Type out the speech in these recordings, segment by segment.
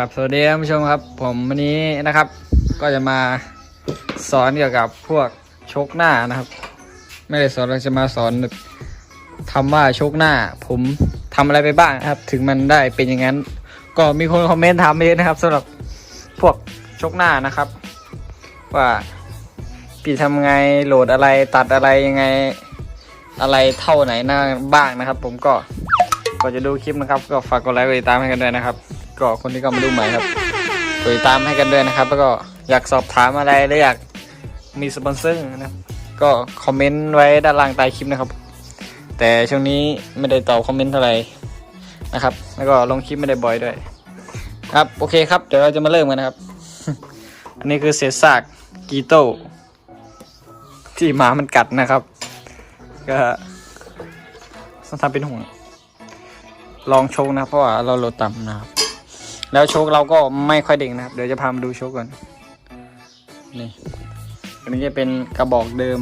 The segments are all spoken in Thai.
กับสวัสดีท่านผู้ชมครับ ผมวันนี้นะครับ ก็จะมาสอนเกี่ยวกับพวกชกหน้านะครับ ไม่ได้สอนเราจะมาสอนทำว่าชกหน้า ผมทำอะไรไปบ้างครับ ถึงมันได้เป็นอย่างนั้น ก็มีคนคอมเมนต์ถามมาเยอะนะครับสำหรับพวกชกหน้านะครับ ว่าพี่ทำไงโหลดอะไรตัดอะไรยังไงอะไรเท่าไหนหน้าบ้างนะครับ ผมก็ก่อนจะดูคลิปนะครับ ก็ฝากกดไลค์กดติดตามให้กันด้วยนะครับ ก็คนที่เข้ามาดูใหม่ครับกดติดตามให้กันด้วยนะครับ แล้วก็อยากสอบถามอะไรหรืออยากมีสปอนเซอร์นะก็คอมเมนต์ไว้ด้านล่างใต้คลิปนะครับ แต่ช่วงนี้ไม่ได้ตอบคอมเมนต์เท่าไหร่นะครับ แล้วก็ลงคลิปไม่ได้บ่อยด้วย ครับโอเคครับเดี๋ยวเราจะมาเริ่มกันนะครับ อันนี้คือเศษซากกีโต้ที่หมามันกัดนะครับ ก็ต้องทำเป็นห่วงลองโชคนะเพราะว่าเราโหลดต่ำนะครับ แล้วโชคเราก็ไม่ค่อยเด้งนะครับ เดี๋ยวจะพามาดูโชคก่อน นี่อันนี้จะเป็นกระบอกเดิม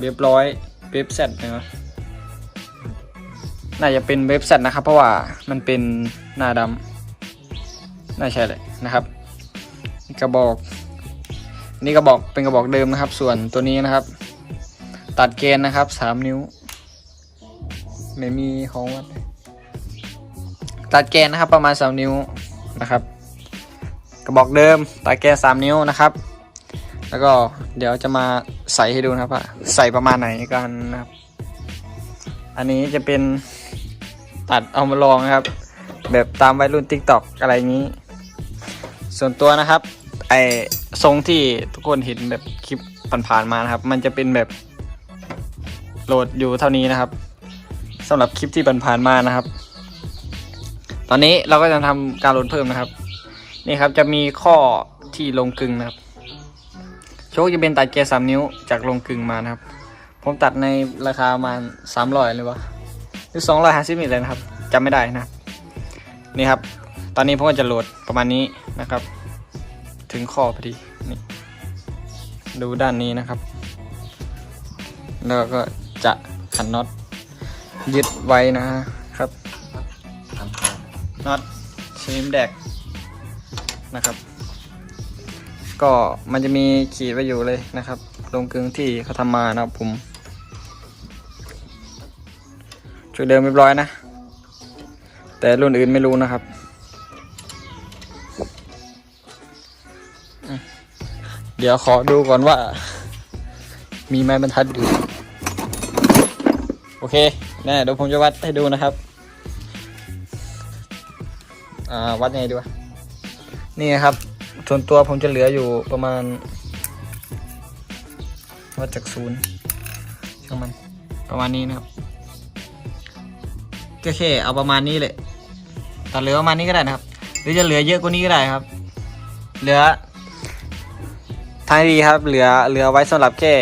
เว็บร้อยเว็บเซตนะครับน่าจะเป็นเว็บเซตนะครับ เพราะว่ามันเป็นหน้าดำน่าใช่เลยนะครับ กระบอกนี่กระบอกเป็นกระบอกเดิมนะครับ ส่วนตัวนี้นะครับ ตัดเกณฑ์นะครับสามนิ้วไม่มีของวัดตัดแกนนะครับประมาณ3นิ้ว นะครับ กระบอกเดิมตัดแกน3นิ้วนะครับ แล้วก็เดี๋ยวจะมาใส่ให้ดูนะครับว่าใส่ประมาณไหนกันนะครับ อันนี้จะเป็นตัดเอามาลองนะครับ แบบตามวัยรุ่น t ิ k t o k อะไรนี้ ส่วนตัวนะครับ ไอทรงที่ทุกคนเห็นแบบคลิปผ่านๆมานะครับ มันจะเป็นแบบโหลดอยู่เท่านี้นะครับสำหรับคลิปที่ผ่านๆมานะครับ ตอนนี้เราก็จะทำการโหลดเพิ่มนะครับ นี่ครับจะมีข้อที่ลงกึ่งนะครับ โชคจะเป็นตัดเกียร์สามนิ้วจากลงกึ่งมานะครับ ผมตัดในราคาประมาณสามร้อยเลยวะหรือสองร้อยห้าสิบนี่เลยนะครับจำไม่ได้นะ นี่ครับ ตอนนี้ผมก็จะโหลดประมาณนี้นะครับ ถึงข้อพอดีนี่ดูด้านนี้นะครับ แล้วก็จะขันน็อตยึดไว้นะครับ น็อตชนิมแดกนะครับ ก็มันจะมีขีดไว้อยู่เลยนะครับลงกึ่งที่เขาทำมานะครับผมชุดเดิมเรียบร้อยนะ แต่รุ่นอื่นไม่รู้นะครับเดี๋ยวขอดูก่อนว่า มีไม้บรรทัดอยู่ โอเคแน่เดี๋ยวผมจะวัดให้ดูนะครับ อ่าวัดยังไงดีวะนี่ครับ ส่วนตัวผมจะเหลืออยู่ประมาณ วัดจากศูนย์ช่างมันประมาณนี้นะครับก็แค่เอาประมาณนี้เลยตัดเหลือประมาณนี้ก็ได้นะครับ หรือจะเหลือเยอะกว่านี้ก็ได้ครับ เหลือทางดีครับ เหลือเหลือไว้สำหรับแค่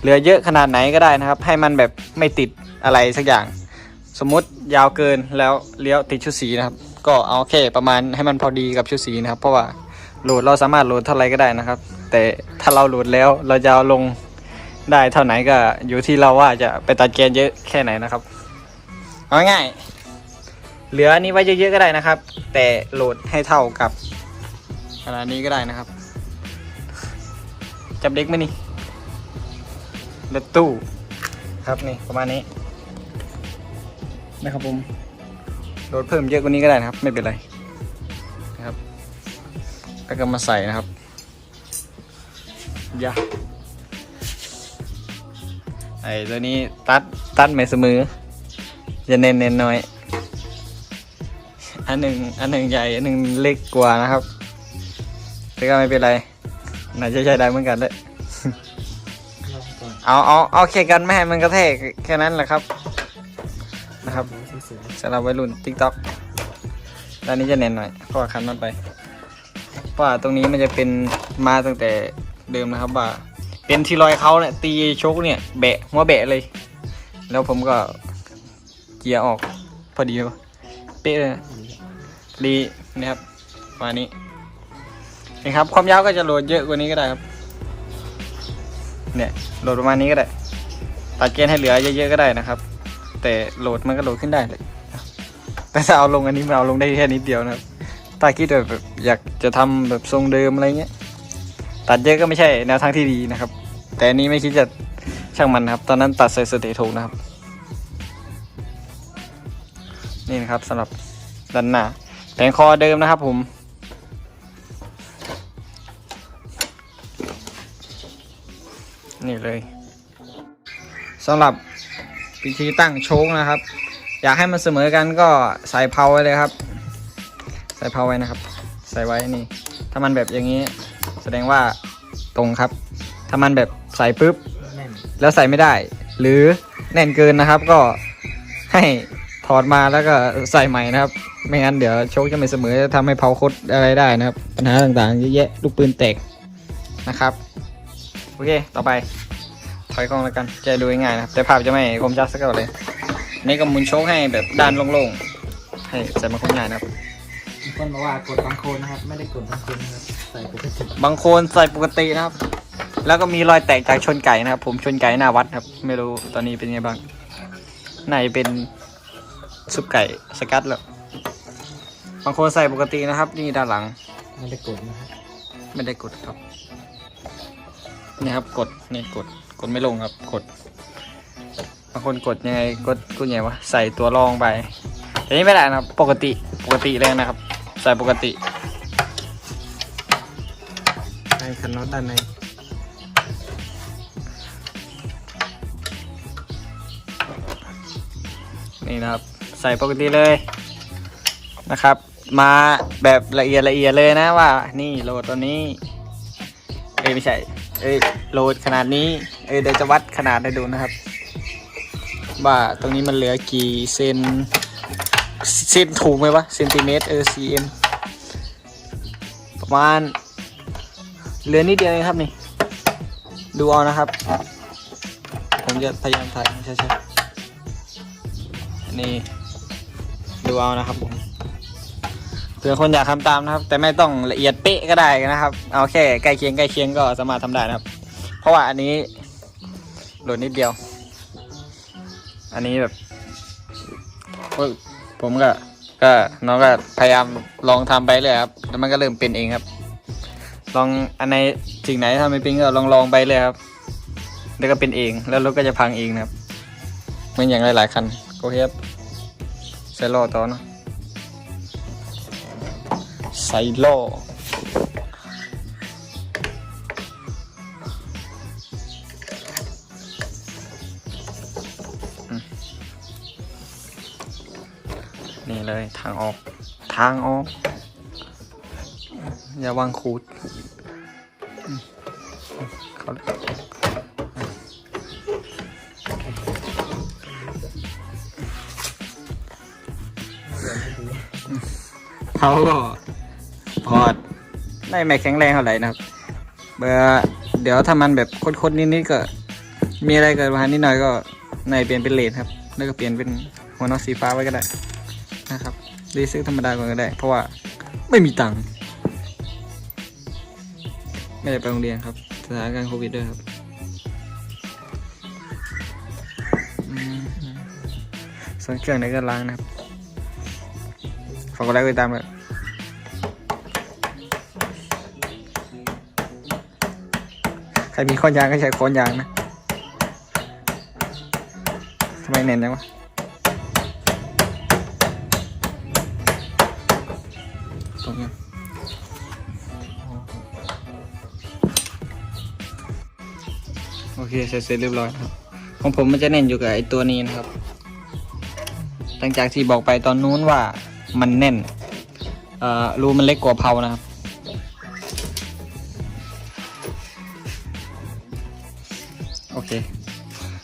เหลือเยอะขนาดไหนก็ได้นะครับ ให้มันแบบไม่ติดอะไรสักอย่าง สมมุติยาวเกินแล้วเลี้ยวติดชุดสีนะครับ ก็เอาแค่ประมาณให้มันพอดีกับชุดสีนะครับ เพราะว่าโหลดเราสามารถโหลดเท่าไรก็ได้นะครับ แต่ถ้าเราโหลดแล้วเราจะเอาลงได้เท่าไหนก็อยู่ที่เราว่าจะไปตัดเกณฑ์เยอะแค่ไหนนะครับเอาง่ายๆเหลืออันนี้ไว้เยอะๆก็ได้นะครับ แต่โหลดให้เท่ากับขนาดนี้ก็ได้นะครับจับเด็กไหมนี่รถตู้ครับนี่ประมาณนี้นะครับผม ลดเพิ่มเยอะกว่านี้ก็ได้นะครับ ไม่เป็นไรนะครับแล้วก็มาใส่นะครับยาไอ้ตัวนี้ตัดตัดไม่เสมอ จะเน้นเน้นๆน้อย อันหนึ่งอันหนึ่งใหญ่ อันหนึ่งเล็กกว่านะครับแต่ก็ไม่เป็นไรน่าจะใช้ได้เหมือนกันเลยเอาเอาเอาแค่กันไม่ให้มันกระแทกแค่นั้นแหละครับนะครับ สำหรับวัยรุ่น TikTok ด้านนี้จะเน้นหน่อยเพราะว่าคันมันไปเพราะว่าตรงนี้มันจะเป็นมาตั้งแต่เดิมนะครับว่า เป็นที่รอยเขาเนี่ยตีชกเนี่ยแบะหัวแบะเลย แล้วผมก็เกียร์ออกพอดีเป๊ะเลยนะดีนะครับประมาณนี้นี่ครับความยาวก็จะโหลดเยอะกว่านี้ก็ได้ครับ เนี่ยโหลดประมาณนี้ก็ได้ตัดเกณฑ์ให้เหลือเยอะๆก็ได้นะครับ แต่โหลดมันก็โหลดขึ้นได้เลย แต่ถ้าเอาลงอันนี้มันเอาลงได้แค่นิดเดียวนะครับถ้าคิดแบบอยากจะทำแบบทรงเดิมอะไรเงี้ยตัดเยอะก็ไม่ใช่แนวทางที่ดีนะครับ แต่อันนี้ไม่คิดจะช่างมันนะครับ ตอนนั้นตัดใส่สเตทกนะครับ นี่นะครับสำหรับด้านหน้าแผงคอเดิมนะครับผมนี่เลยสำหรับวิธีตั้งโชคนะครับ อยากให้มันเสมอกันก็ใส่เพาไว้เลยครับ ใส่เพาไว้นะครับ ใส่ไว้นี่ ถ้ามันแบบอย่างนี้ แสดงว่าตรงครับ ถ้ามันแบบใส่ปุ๊บแน่นแล้วใส่ไม่ได้ หรือแน่นเกินนะครับ ก็ให้ถอดมาแล้วก็ใส่ใหม่นะครับ ไม่งั้นเดี๋ยวโชคจะไม่เสมอจะทำให้เผาคดอะไรได้นะครับ ปัญหาต่างๆเยอะแยะลูกปืนแตกนะครับ โอเค ต่อไปถอยกล้องแล้วกัน จะดูง่ายๆนะครับ แต่ภาพจะไม่คมชัดสักเท่าเลยอั นนี่ก็หมุนโชคให้แบบด้านโล่งๆ ให้ใส่มาคมง่ายนะครับ มีคนบอกว่ากดบางโคนนะครับ ไม่ได้กดบางโคนนะครับใส่ปกติบางคนใส่ปกตินะครับ แล้วก็มีรอยแตกจากชนไก่นะครับ ผมชนไก่หน้าวัดครับ ไม่รู้ตอนนี้เป็นไงบ้างไหนเป็นซุปไก่สกัดแล้วบางคนใส่ปกตินะครับ นี่ด้านหลังไม่ได้กดนะครับไม่ได้กดครับนี่ครับกดนี่กดกดไม่ลงครับกด บางคนกดยังไงกดกดยังไงวะใส่ตัวรองไปแต่นี่ไม่ได้นะครับปกติปกติเลยนะครับ ใส่ปกติใส่คันน็อตด้านในนี่นะครับ ใส่ปกติเลยนะครับ มาแบบละเอียดละเอียดเลยนะว่า นี่โหลดตัวนี้ เอ้ยไม่ใช่ เอ้ยโหลดขนาดนี้ เอ้ยเดี๋ยวจะวัดขนาดให้ดูนะครับ ว่าตรงนี้มันเหลือกี่เซนเซนถูกไหมวะเซนติเมตรเออ cm ประมาณเหลือนิดเดียวเองครับนี่ ดูเอานะครับ ผมจะพยายามถ่ายใช่ใช่นี่ดูเอานะครับผมเผื่อคนอยากทำตามนะครับ แต่ไม่ต้องละเอียดเป๊ะก็ได้นะครับ เอาแค่ใกล้เคียงใกล้เคียงก็สามารถทำได้นะครับ เพราะว่าอันนี้หลดนิดเดียว อันนี้แบบผมก็ ก็น้องก็พยายามลองทำไปเลยครับ แล้วมันก็เริ่มเป็นเองครับ ลองอันไหนสิ่งไหนทำไม่เป็นก็ลองลองไปเลยครับ แล้วก็เป็นเอง แล้วรถก็จะพังเองนะครับเหมือนอย่างหลายๆคันโอเคครับใส่ล้อต่อเนะใส่ล้อ นี่เลยทางออก ทางออก อย่าวางขูดเขาเขาก็พอดได้ไม่แข็งแรงเท่าไหร่นะครับเบอร์เดี๋ยวถ้ามันแบบคดๆนิดๆก็ มีอะไรเกิดปัญหานิดหน่อยก็ในเปลี่ยนเป็นเลนครับ แล้วก็เปลี่ยนเป็นหัวน็อตสีฟ้าไว้ก็ได้ นะครับรีซื้อธรรมดาก่อนก็ได้ เพราะว่าไม่มีตังค์ไม่ได้ไปโรงเรียนครับสถานการณ์โควิดด้วยครับส่วนเครื่องไหนก็ล้างนะครับฝากกดไลค์กดติดตามเลยใครมีค้อนยางก็ใช้ค้อนยางนะทำไมเน้นจังวะ เคเสร็จเสร็จเรียบร้อยครับ ของผมมันจะเน้นอยู่กับไอ้ตัวนี้นะครับ หลังจากที่บอกไปตอนนู้นว่ามันแน่นอ่อรูมันเล็กกว่าเพานะครับ โอเค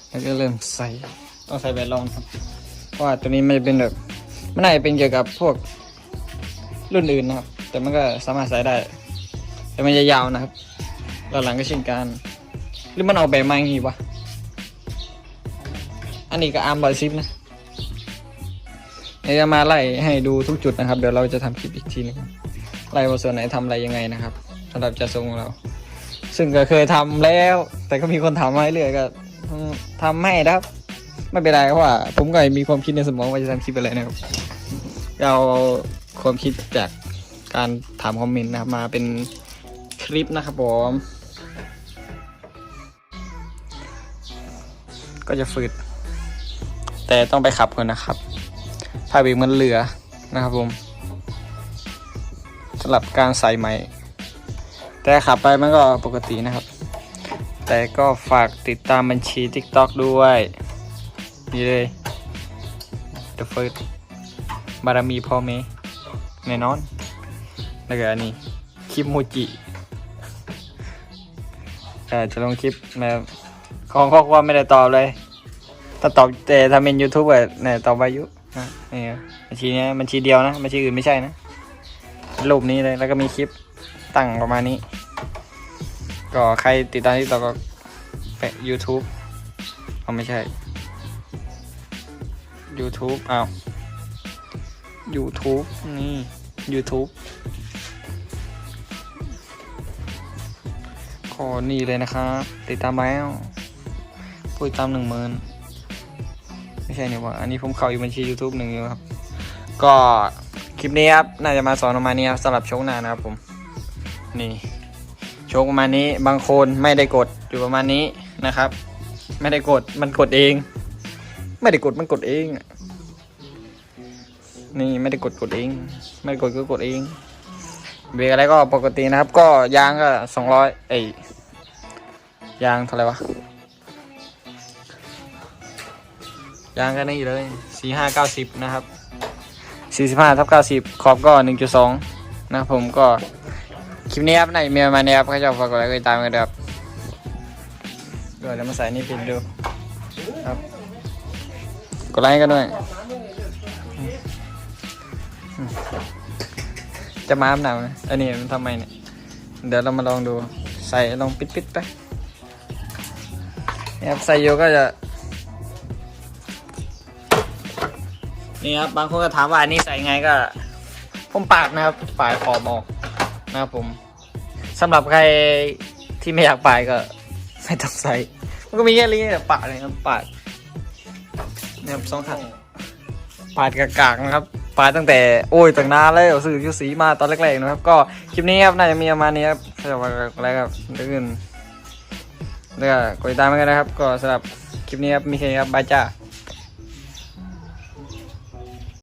แล้วก็เริ่มใส่ต้องใส่แบตรองครับ เพราะว่าตัวนี้มันจะเป็นแบบมันน่าจะเป็นเกี่ยวกับพวกรุ่นอื่นนะครับ แต่มันก็สามารถใส่ได้ แต่มันจะยาวนะครับแล้วหลังก็เช่นกัน หรือมันออกแบบมาอย่างงี้วะ อันนี้ก็อาร์มบอยซิปนะเดี๋ยวจะมาไล่ให้ดูทุกจุดนะครับ เดี๋ยวเราจะทำคลิปอีกทีหนึงไล่ว่าส่วนไหนทำอะไรยังไงนะครับสำหรับจะทรงของเรา ซึ่งก็เคยทำแล้ว แต่ก็มีคนถามมาเรื่อยก็อืมทำให้นะครับ ไม่เป็นไรเพราะว่า ผมก็มีความคิดในสมองว่าจะทำคลิปอะไรนะครับเอาความคิดจากการถามคอมเมนต์นะครับมาเป็นคลิปนะครับผม ก็จะฝืด แต่ต้องไปขับก่อนนะครับ ถ้าเบรกมันเหลือนะครับผมสำหรับการใส่ใหม่ แต่ขับไปมันก็ปกตินะครับ แต่ก็ฝากติดตามบัญชี TikTok ด้วยนี่เลย The First บารมีพ่อเมแน่นอน แล้วก็อันนี้ คลิปมูจิแต่จะลงคลิปแบบ ของข้อความไม่ได้ตอบเลย ถ้าตอบแต่ถ้าเป็น YouTube อะเนี่ยตอบวายุนะนี่บัญชีเนี้ยบัญชีเดียวนะบัญชีอื่นไม่ใช่นะรูปนี้เลยแล้วก็มีคลิปตั้งประมาณนี้ ก็ใครติดตามที่ต่อก็แปะ YouTube เอาไม่ใช่ YouTube อ้าว YouTube นี่ YouTube ขอนี่เลยนะครับ ติดตามแล้ว ผู้ติดตามหนึ่งหมื่นไม่ใช่นี่หว่าอันนี้ผมเข้าอยู่บัญชี YouTube หนึ่งอยู่ครับ ก็คลิปนี้ครับ น่าจะมาสอนประมาณนี้ครับสำหรับโชคหน้านะครับผม นี่โชคประมาณนี้บางคนไม่ได้กดอยู่ประมาณนี้นะครับ ไม่ได้กดมันกดเอง ไม่ได้กดมันกดเอง นี่ไม่ได้กดกดเอง ไม่ได้กดก็กดเองเบรกอะไรก็ปกตินะครับ ก็ยางก็สองร้อยไอยยางเท่าไหร่วะ ยางก็นี่เลยสี่ห้าเก้าสิบนะครับสี่สิบห้าทับเก้าสิบขอบก็หนึ่งจุดสองนะครับผมก็ คลิปนี้ครับในเมียมาเนี่ยครับก็จะฝากกดไลค์กดติดตามกันด้วยครับเดี๋ยวเรามาใส่นี่ปิดดูครับกดไลค์กันด้วย จะมาอาบน้ำนะอันนี้มันทำไมเนี่ย เดี๋ยวเรามาลองดู ใส่ลองปิดปิดๆไปนี่ครับใส่โยก็จะ นี่ครับ บางคนก็ถามว่าอันนี้ใส่ไงก็ผมปาดนะครับปาดขอบออกนะครับผมสำหรับใครที่ไม่อยากปาดก็ไม่ต้องใส่ มันก็มีแค่นี้แหละปาดเลยครับปาดเนี่ยครับสองข้างปาดกากๆนะครับปาดตั้งแต่โอ้ยตั้งนานแล้วสื่อยุสีมาตอนแรกๆนะครับ ก็คลิปนี้ครับน่าจะมีประมาณนี้ครับถ้าจะว่าอะไรครับเรื่องอื่นแล้วก็กดติดตามกันนะครับ ก็สำหรับคลิปนี้ครับมีแค่นี้ครับบายจ้า